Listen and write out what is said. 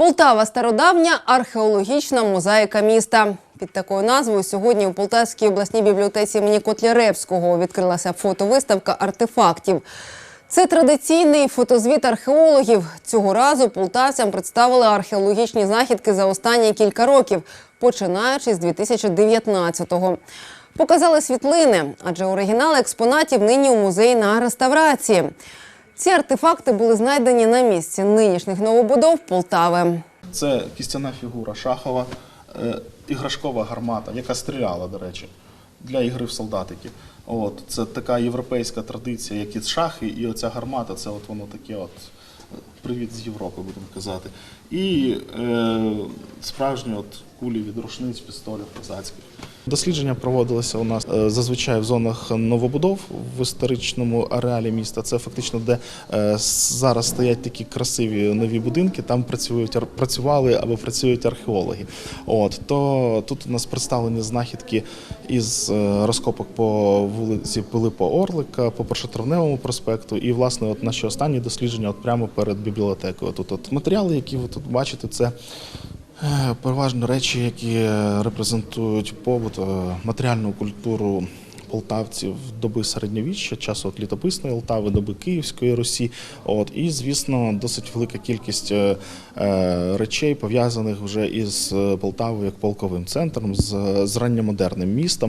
Полтава стародавня археологічна мозаїка міста. Під такою назвою сьогодні у Полтавській обласній бібліотеці імені Котляревського відкрилася фотовиставка артефактів. Це традиційний фотозвіт археологів. Цього разу полтавцям представили археологічні знахідки за останні кілька років, починаючи з 2019-го. Показали світлини, адже оригінали експонатів нині у музеї на реставрації. Ці артефакти були знайдені на місці нинішніх новобудов Полтави. Це кістяна фігура шахова, е, іграшкова гармата, яка стріляла, до речі, для ігри в солдатики. От, це така європейська традиція, як і шахи, і оця гармата це от воно таке от. Привіт з Європи, будемо казати. І е, справжні от кулі від рушниць, пістолів козацьких. Дослідження проводилися у нас е, зазвичай в зонах новобудов в історичному ареалі міста. Це фактично, де е, зараз стоять такі красиві нові будинки. Там працюють працювали або працюють археологи. От то тут у нас представлені знахідки із е, розкопок по вулиці Пилипа Орлика, по першотравневому проспекту. І власне, от наші останні дослідження, от прямо перед бібліотекою. Тут от матеріали, які ви тут бачите, це. Е, Переважно речі, які репрезентують побут, е, матеріальну культуру полтавців доби середньовіччя, часу от літописної Полтави, доби Київської Русі. От і звісно, досить велика кількість е, речей пов'язаних вже із Полтавою як полковим центром, з, з ранньомодерним містом.